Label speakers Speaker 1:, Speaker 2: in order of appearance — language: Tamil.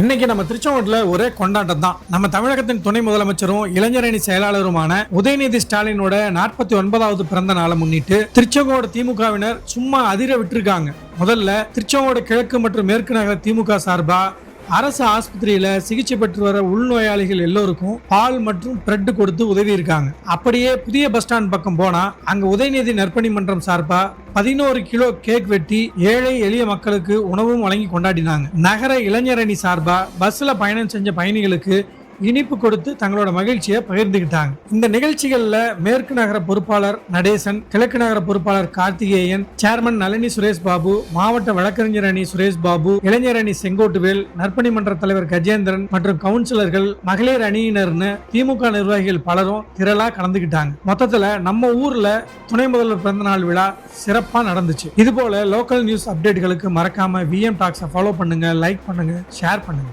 Speaker 1: இன்னைக்கு நம்ம திருச்செங்கோட்டில் ஒரே கொண்டாட்டம் தான். நம்ம தமிழகத்தின் துணை முதலமைச்சரும் இளைஞரணி செயலாளருமான உதயநிதி ஸ்டாலினோட நாற்பத்தி ஒன்பதாவது பிறந்த நாளை முன்னிட்டு திருச்செங்கோடு திமுகவினர் சும்மா அதிர விட்டுருக்காங்க. முதல்ல திருச்செங்கோடு கிழக்கு மற்றும் மேற்கு நகர திமுக சார்பா அரசு ஆஸ்பத்திரியில சிகிச்சை பெற்று வர உள்நோயாளிகள் எல்லோருக்கும் பால் மற்றும் பிரெட் கொடுத்து உதவி இருக்காங்க. அப்படியே புதிய பஸ் ஸ்டாண்ட் பக்கம் போனா அங்க உதயநிதி நற்பணி மன்றம் சார்பா பதினோரு கிலோ கேக் வெட்டி ஏழை எளிய மக்களுக்கு உணவும் வழங்கி கொண்டாடினாங்க. நகர இளைஞரணி சார்பா பஸ்ல பயணம் செஞ்ச பயணிகளுக்கு இனிப்பு கொடுத்து தங்களோட மகிழ்ச்சியை பகிர்ந்துக்கிட்டாங்க. இந்த நிகழ்ச்சிகள்ல மேற்கு நகர பொறுப்பாளர் நடேசன் கிழக்கு நகர பொறுப்பாளர் கார்த்திகேயன் சேர்மன் நளினி சுரேஷ் பாபு மாவட்ட வழக்கறிஞர் அணி சுரேஷ் பாபு இளைஞர் அணி செங்கோட்டுவேல் நற்பணி மன்ற தலைவர் கஜேந்திரன் மற்றும் கவுன்சிலர்கள் மகளிர் அணியினர்னு திமுக நிர்வாகிகள் பலரும் திரளா கலந்துக்கிட்டாங்க. மொத்தத்துல நம்ம ஊர்ல துணை முதல்வர் பிறந்தநாள் விழா சிறப்பா நடந்துச்சு. இது போல லோக்கல் நியூஸ் அப்டேட்களுக்கு மறக்காம விஎம் டாக்ஸை ஃபாலோ பண்ணுங்க லைக் பண்ணுங்க ஷேர் பண்ணுங்க.